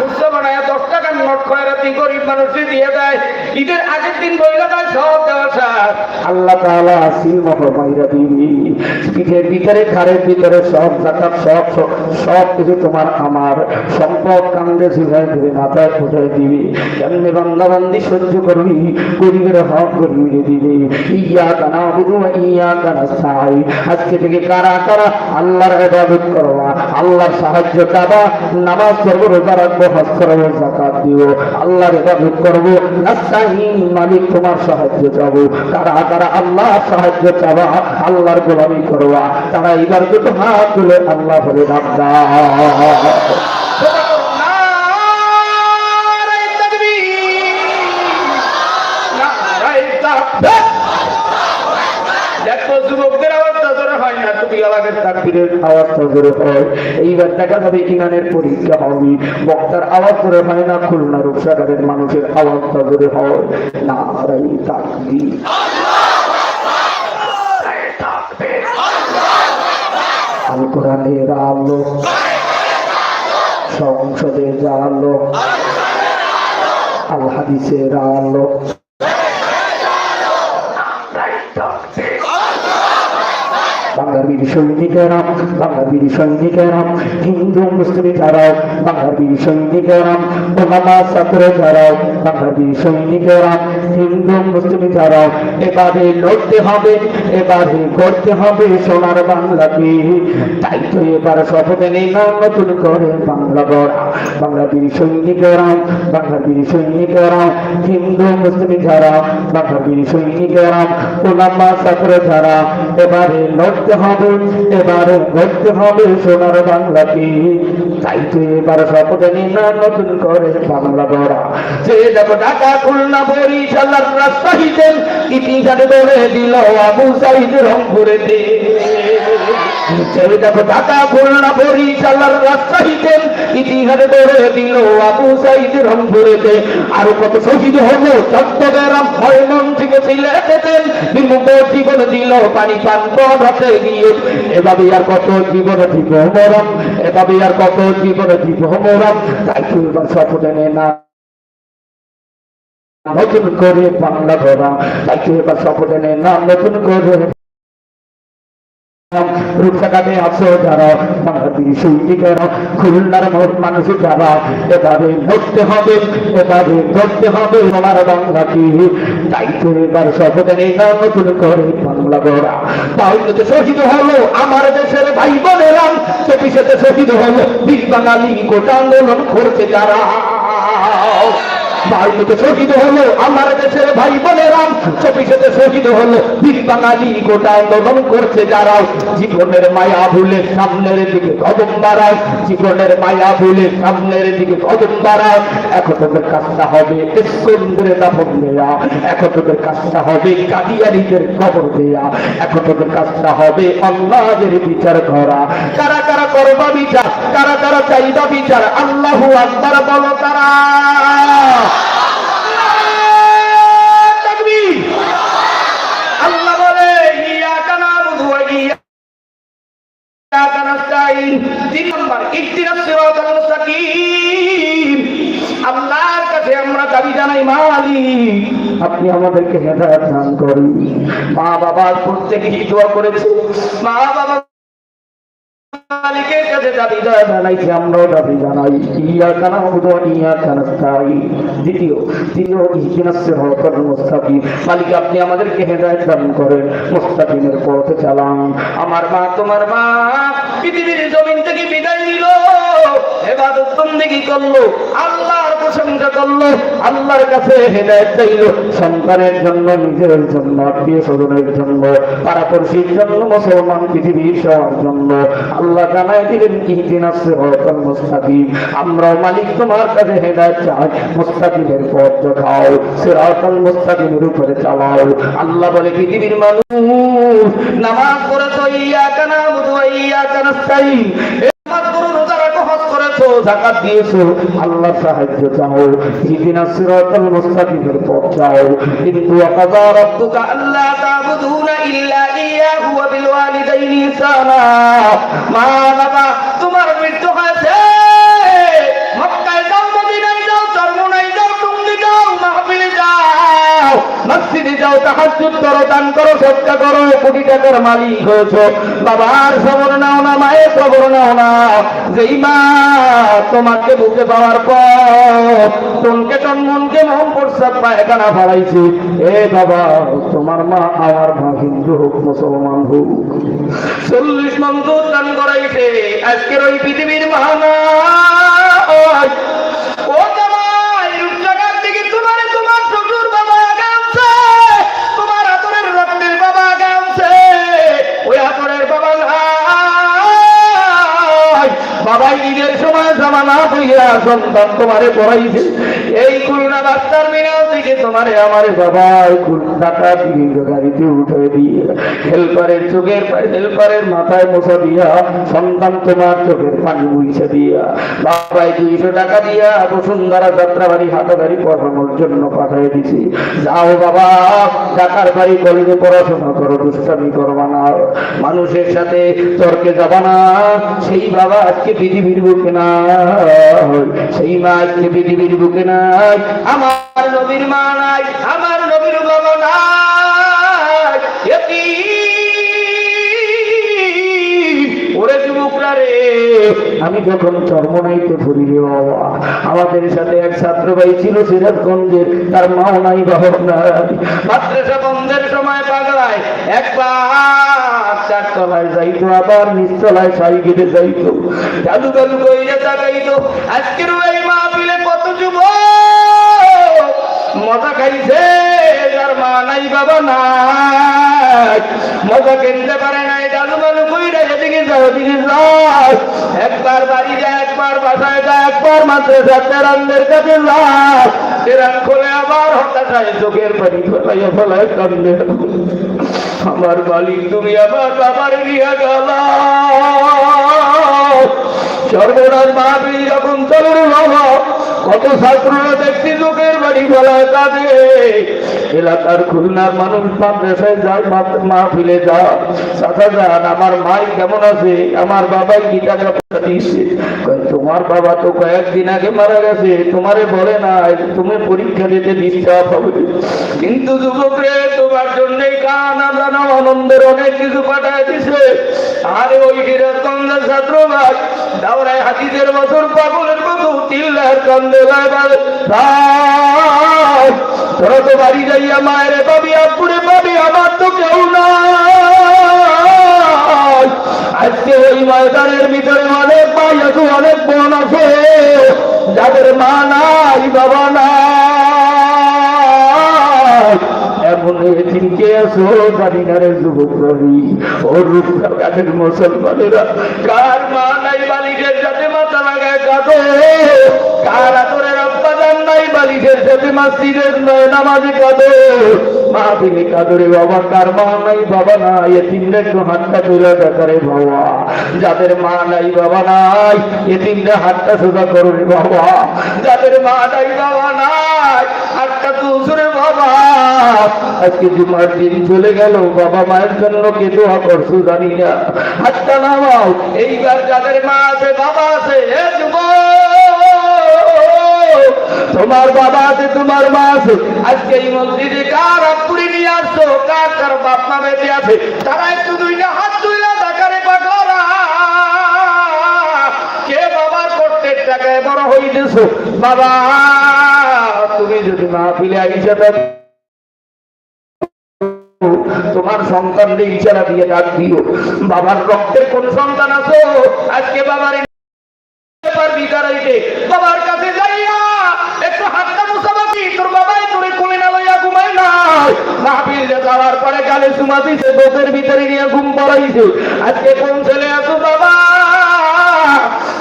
খুচরো বানায় দশ টাকার নোট খয়রাতি গরিব মানুষে দিয়ে দেয়। ঈদের আগের দিন সব দেওয়া আল্লাহ তাআলা আসিল দিবি। পিঠের ভিতরে ভিতরে সব জাকাত, সব সব- কিছু তোমার আমার। সম্পদ মাথায় দিবি। কেমনে বান্দা বান্দি সহ্য করবি? গরিবের হক গরিবে দিবি। ইয়া কানা বুধু ইয়া কানা সাই আজকে থেকে কারা কারা আল্লাহর ইবাদত করবা, আল্লাহর সাহায্য চাবা, নামাজ করব রোজা রাখব, হজ করব, জাকাত দিব। আল্লাহর ইবাদত করব নাস্তাহিন মালিক তোমার সাহায্য চাব। কারা কারা আল্লাহ সাহায্য চাবা, আল্লাহর গোলামি করবা, তারা দুটো হাত তুলে আল্লাহ বলে ডাক আওয়াজের তাকবীরের জোরে হয়। এইবার দেখা যাবে ইমানের পরীক্ষা বক্তার আওয়াজ হয় না, খুলনা রূপসাগরের মানুষের হয়। না কোরআনের আলো। সংসদে আলো। আল হাদিসের আলো। বাংলার বীর সৈনিকেরাম বাংলার বীর সৈনিকেরাম হিন্দু, মুসলিম যারাও বাংলার বীর সৈনিকেরাম ওলামা ছাত্র যারাও বাংলার বীর সৈনিকেরাম হিন্দু, মুসলিম যারাও, এবারে লড়তে হবে, এবারে করতে হবে সোনার বাংলাকে। তাই তো এবার শপথে নেই না নতুন করে বাংলা গড়া। বাংলা বীর সৈনিকেরাম বাংলার বীর সৈনিকেরাম হিন্দু, মুসলিম যারা বাংলা বীর সৈনিকেরাম ওলামা ছাত্র যারা, এবারে লড়তে হবে, এবারে গড়তে হবে সোনার বাংলাকে তাই তো এবার শপথে না নতুন করে বাংলা গড়া। যে দেখো ঢাকা, খুলনা, বরিশালার ইতিহাসে বলে দিল আবু সাইদ রংপুরেতে। যে দেখো ঢাকা, খুলনা, বরিশালার দিল আবু আরও কত শহীদ হলো, চট্টগ্রাম ময়মন থেকে সিলেটেতে বিমুখ জীবন দিল পানি পান পড়াতে গিয়ে এভাবে আর কত জীবনে দিব মরম এভাবে আর কত জীবনে দিব মরম তাই শপথে নেই না। নতুন করে বাংলা ধরা, তাই শপথে নেই না, নতুন করে রূপসাকাতে আছো যারা বাংলাদেশ সৈনিকেরা, খুলনার মোট মানুষ যারা, এবারে ধরতে হবে, এবারে ধরতে হবে আমার বাংলাকে। তাই তো এবার শপথে নেই না নতুন করে বাংলা গড়া। তাহলে তো শহীদ হলো আমার দেশের ভাই বোনেরাম চব্বিশেতে শহীদ হলো, বীর বাঙালি কোটা আন্দোলন করছে যারা। ভারতে শহীদ হলো, আমার দেশের ভাই শহীদ হলো বাঙালি গোটা আন্দোলন করছে যারা। জীবনের মায়া ভুলে সামনের দিকে কদম বাড়ায়। জীবনের মায়া ভুলে সামনের দিকে কদম বাড়ায়। এখন তোদের কাজটা হবে স্কন্দরে দাপন দেয়া। এখন তোদের কাজটা হবে খবর দেয়া। এখন তোদের কাজটা হবে বিচার করা। কারা কারা করবা বিচার? কারা কারা চাইবা বিচার? আল্লাহু আকবার বলো তারা। দাবি জানাই মালিক আপনি আমাদেরকে হেদায়ত দান করুন। মা বাবার প্রত্যেকেই দোয়া করেছে। মা বাবা আপনি আমাদেরকে দান করেন। চালান। আমার মা, তোমার মা, পৃথিবীর জমিন থেকে বিদায় আমরাও মালিক, তোমার কাছে হেদায়েত চাই। মুস্তাকিমের পথ দেখাও, সিরাতাল মুস্তাকিমের উপরে চালাও। আল্লাহ বলে, পৃথিবীর মানুষ, নামাজ পড়েছো ইয়া কানা ইয়া জাকাত দিয়েছ আল্লাহর সাহায্য চাও। ইহদিনা সিরাতাল মুস্তাকিমের পথ চাও। কিন্তু ওয়াকাযা রাব্বুকা আল্লা তা'বুদুনা ইল্লা ইয়াহু ওয়া বিল ওয়ালিদাইনি ইহসানা। মা বাবা যাও, তাহাজ্জুদ করো, দান করো সৎকা করো, কোটি টাকার মালিক হয়েছো। বাবার খবর নাও না, মায়ের খবর নাও না। যেই মা তোমাকে বুকে পাওয়ার পর টনকে টন মনকে মন প্রস্তাব পায়খানা ফেলাইছে, এ বাবা, তোমার মা আমার মা হিন্দু হোক, মুসলমান হোক। চল্লিশ মন দুধ দান করাইছে আজকের ওই পৃথিবীর মহানা হইয়া সন্তান তোমারে পড়াইছে। এই মিনাল থেকে তোমারে আমারে বাবা টাকা দিয়ে গাড়িতে উঠে দিয়ে হেল্পারের চোখের হেল্পারের মাথায় দিয়া সন্তান তোমার চোখের পানি মুইছে দিয়া বাবাই দুইশো টাকা দিয়া যাত্রাবাড়ি হাটাবাড়ি পড়ানোর জন্য পাঠিয়ে দিছি। যাও বাবা বাড়ি কলেজে পড়াশোনা করো, দুষ্টামি করবা না। মানুষের সাথে তর্কে যাবা না। সেই বাবা আজকে পৃথিবীর বুকে নাই সেই মা পৃথিবীর বুকে নাই আমার নবীর মা নাই আমার নবীর বাবা নাই। আমি যখন চর্মনাইতে ঘুরি রে বাবা আমাদের সাথে এক ছাত্র ভাই ছিল সিরাজগঞ্জের, তার মাও নাই বাহক নাই মাদ্রাসা বন্ধের সময় পাগলায় একবার চারতলায় যাইতো, আবার নিচতলায় গেটে যাইতো। জাদু কইরে তাকাইতো আজকের ওই কত যুবক? মজা খাইছে যার মা নাই, বাবা নাই। মজা কিনতে পারে নাই, ডালু বালু কইরা এদিকে যাও যাও। একবার বাড়ি যায় একবার বাসায় যায় একবার মাদ্রাসা তেরানদের কাছে যাও তেরান খোলে আবার হতাশায় চোখের পানি ফেলাইয়া ফেলায় কান্দে। আমার মালিক, তুমি আমার বাবার নিয়ে গেল। সর্বনাশ মাহবিল যখন চলে বাবা কত ছাত্ররা দেখছি লোকের বাড়ি ফেলায় কাঁদে। এলাকার খুলনার মানুষ মাদ্রাসায় যায় মাত- মাহফিলে যা চাচা যান, আমার মাই কেমন আছে? আমার বাবাই কি টাকা পয়সা দিচ্ছে তোমার বাবা তো কয়েকদিন আগে মারা গেছে, তোমারে বলে না, তুমি পরীক্ষা দিতে ডিস্টার্ব হবে। কিন্তু যুবক রে তোমার জন্যই কানা জানা আনন্দের অনেক কিছু পাঠায় দিছে। আরে ওই সিরাজগঞ্জের ছাত্র ভাই, দাওরায় হাতিদের বছর পাগলের মতো চিল্লার কান্দে লাগাল তোরা তো বাড়ি যাইয়া মায়ের আপুরে আমার তো কেউ নাই। আজকে ওই ময়দানের ভিতরে অনেক আছে, অনেক বোন আছে। যাদের মা নাই, বাবা না মুসলমানেরা, কার মা নাই মাথা করে। কার আব্বাজান নাই বালিশের সাথে মসজিদের নয় নামাজে কাঁদে। মা কাদরে বাবা মা নাই, বাবা নাই, এতিমরা একটু হাতটা তুলে দেখারে বাবা। যাদের মা নাই, বাবা নাই, এতিমরা হাতটা সোজা বাবা। যাদের মা নাই, বাবা নাই, হাতটা বাবা। আজকে জুমার দিন চলে গেল, বাবা মায়ের জন্য কে দোয়া করছ জানি না। হাতটা নামাও, এইবার যাদের মা আছে, বাবা আছে হে যুবক! তোমার বাবা আছে, তোমার মা আছে। আজকে এই মসজিদে কার আপুরি নিয়ে আসছো? কার কার বাপ মা বেঁচে আছে? তারা একটু দুইটা হাত দুইটা দেখারে পাগলা। কে বাবার প্রত্যেক টাকায় বড় হইতেছো? বাবা, তুমি যদি মা ফিলে আইসা তোমার সন্তানদের ইশারা দিয়ে ডাক দিও। বাবার রক্তের কোন সন্তান আছো? আজকে বাবার কাছে যাইয়া একটু হাতটা মুসাবাতি তোর বাবাই তোরে কোলে না লইয়া ঘুমাই না মাহফিলে যাওয়ার পরে গালে সুমা দিছে, বোকের ভিতরে নিয়ে ঘুম পড়াইছে। আজকে কোন ছেলে আছো বাবা?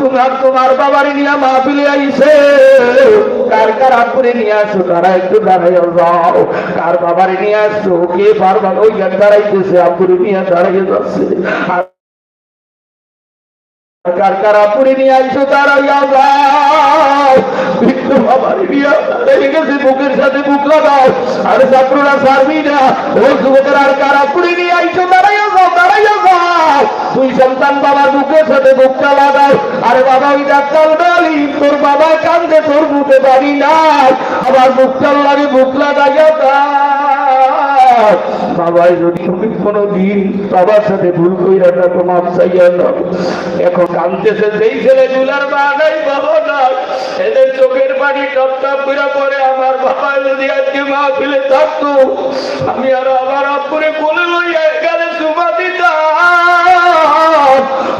তোমার তোমার বাবার নিয়ে মাহফিলে আইছে। কার কার আপুরে নিয়ে আসো? তারা একটু দাঁড়াই যাও। কার বাবার নিয়ে আসছো কে বারবার ওই গান দাঁড়াইতেছে, আপুরে নিয়ে দাঁড়াইয়ে যাচ্ছে। আর কার কার আপুরে নিয়ে দাঁড়াইয়া যাও কিন্তু বাবার দাঁড়াইয়ে গেছে, বুকের সাথে বুক লাগাও। আর ছাত্ররা পারবি না। ও যুবকের আর কার আপুরে নিয়ে আইছো দাঁড়াইয়া যাও দাঁড়াইয়া যাও তুই সন্তান বুকের সাথে বুকটা লাগাও। বাবা তোর বাবা কান্দে, তোর মুখে বাড়ি নাই। আবার বুকটার লাগে বুক লাগাইয়া বাবাই, যদি তুমি কোনো দিন বাবার সাথে ভুল কইরা থাকো মাপ চাইয়া না এখন কানতেছে সেই ছেলে দুলার নাই, বাবা নাই। এদের চোখের পানি টপ টপ করে পড়ে। আমার বাবা যদি আজকে মা ফেলে থাকতো, আমি আর আমার আব্বুরে কোলে লইয়া এখানে সুমা দিতাম।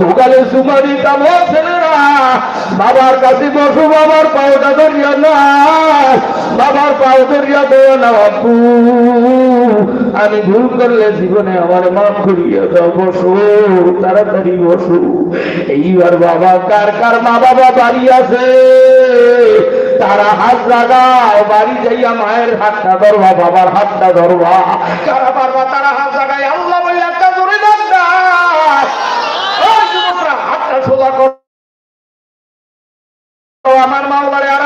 ওখানে সুমা দিতাম, ও ছেলেরা। বাবার কাছে বসো, বাবার পাওটা ধরিয়া না বাবার পাও ধরিয়া দেয় না আব্বু। আমি ভুল করলে জীবনে আমার মাফ করিয়া দাও, বসো, তাড়াতাড়ি বসো। এইবার বাবা, কার কার মা বাবা বাড়ি আছে? তারা হাত লাগাও, বাড়ি যাইয়া মায়ের হাতটা ধরবা, বাবার হাতটা ধরবা। কারা পারবা তারা হাত লাগাই আল্লাহ বলে একটা দাঁড়া হাতটা সোজা কর। আমার মাওলারে আর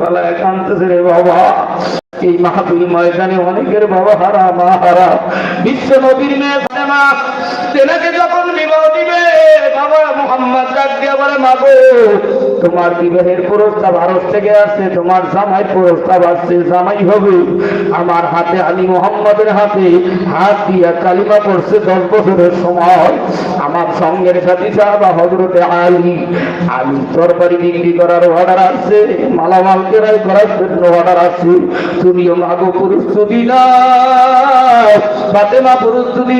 বেলা একান্তছে রে বাবা। এই মাহাবীর ময়দানে অনেকের বাবা হারা, মা হারা। বিশ্ব নবীর মেয়ে যখন বিবাহ দিবে তোমার বিবাহের প্রস্তাব আরস থেকে আসছে, তোমার জামাই প্রস্তাব আসছে, জামাই হবে। আমার হাতে আলী মোহাম্মদের হাতে হাত দিয়া কালিমা পড়ছে দশ বছরের সময়। আমার সঙ্গের সাথী সাহাবা হজরতে আলী আলী তরকারি বিক্রি করার অর্ডার আসছে, মালামাল কেনাই করার জন্য অর্ডার আসছে। তুমিও মাগো প্রস্তুতি নাই, ফাতেমা প্রস্তুতি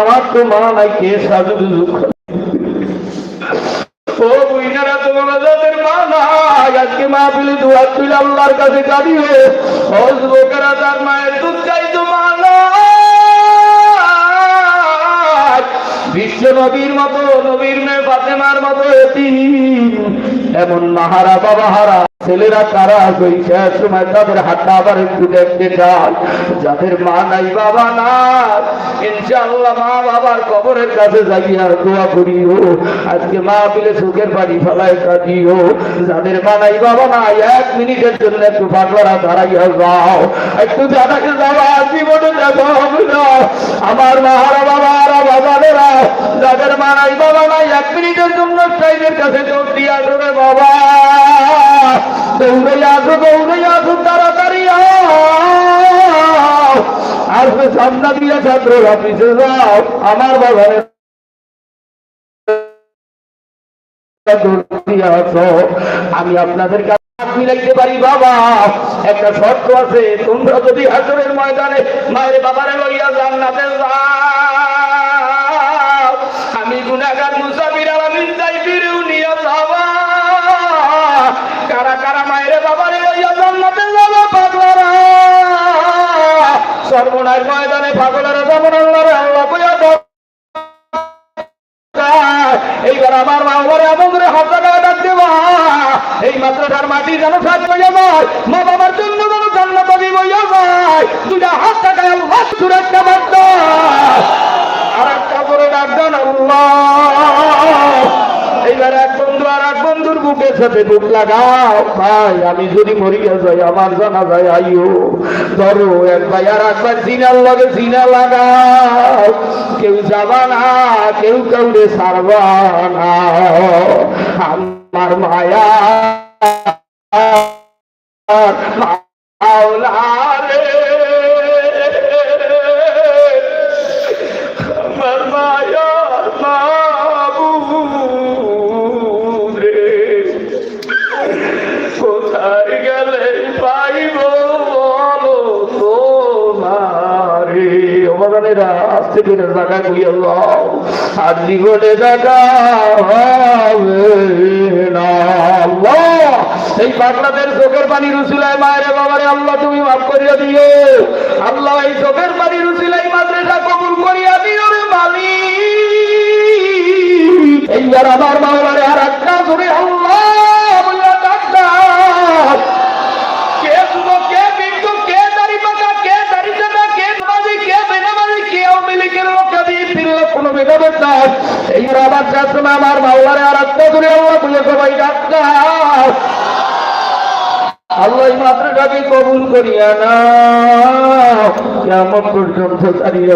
আমার তো মা নাই, কে সাজু ও বুইনারা, তোমরা যাদের মা নাই, আজকে মা দোয়া তুই আল্লাহর কাছে কাঁদিও ও তার মায়ের দুধ মা বিশ্ব নবীর মতো, নবীর মেয়ে ফাতেমার মতো এমন মাহারা বাবা হারা ছেলেরা কারা শেষ সময় তাদের হাতটা আবার একটু দেখতে চায় যাদের মা নাই, বাবা নাই। ইনশাআল্লাহ মা বাবার কবরের কাছে যাইয়া দোয়া করিও। আজকে মা বিলে সুখের বাড়ি ফেলায় কাটিও। যাদের মা নাই, বাবা নাই, এক মিনিটের জন্য একটু পাগলারা দাঁড়াইয়া যাও। একটু দাদাকে যাওয়া জীবনে দেখো না। আমার মাহারা বাবারা, বাবাদেরা, যাদের মা নাই, বাবা নাই, এক মিনিটের জন্য সাইডের কাছে যোগ দিয়া বাবা। দৌড়ে আসো দৌড়ে আসো তাড়াতাড়ি সামনা দিয়ে যাও, আমার আসো। আমি আপনাদের কাছে পারি, বাবা একটা শর্ত আছে, তোমরা যদি হাসরের ময়দানে মায়ের বাবারে লইয়া জান্নাতে যাও, আমি গুনাগার মুসাফির সর্বনাশ ময়দানে পাগলারা যেমন আল্লাহরে আল্লাহ এক এক বন্ধুর বুকের সাথে বুক লাগাও। ভাই, আমি যদি মরিয়া যাই, আমার জানা যায় আইও ধরো, এক ভাই আর একবার সিনার লগে সিনা লাগাও। কেউ যাবা না, কেউ কাউরে সারবা না। আমার মায়া করে টাকা গুলিয়ে আর জীবনে আল্লাহ, এই বাংলাদেশ চোখের পানি রুসুলাই মায়ের বাবারে আল্লাহ তুমি মাফ করিয়া দিও। আল্লাহ এই চোখের পানি রুচিলাই মাদ্রাসা কবুল করিয়া দিও রে মালিক। এইবার আমার মাওলারে কবুল করিয়া না কেমন পর্যন্ত দাঁড়িয়ে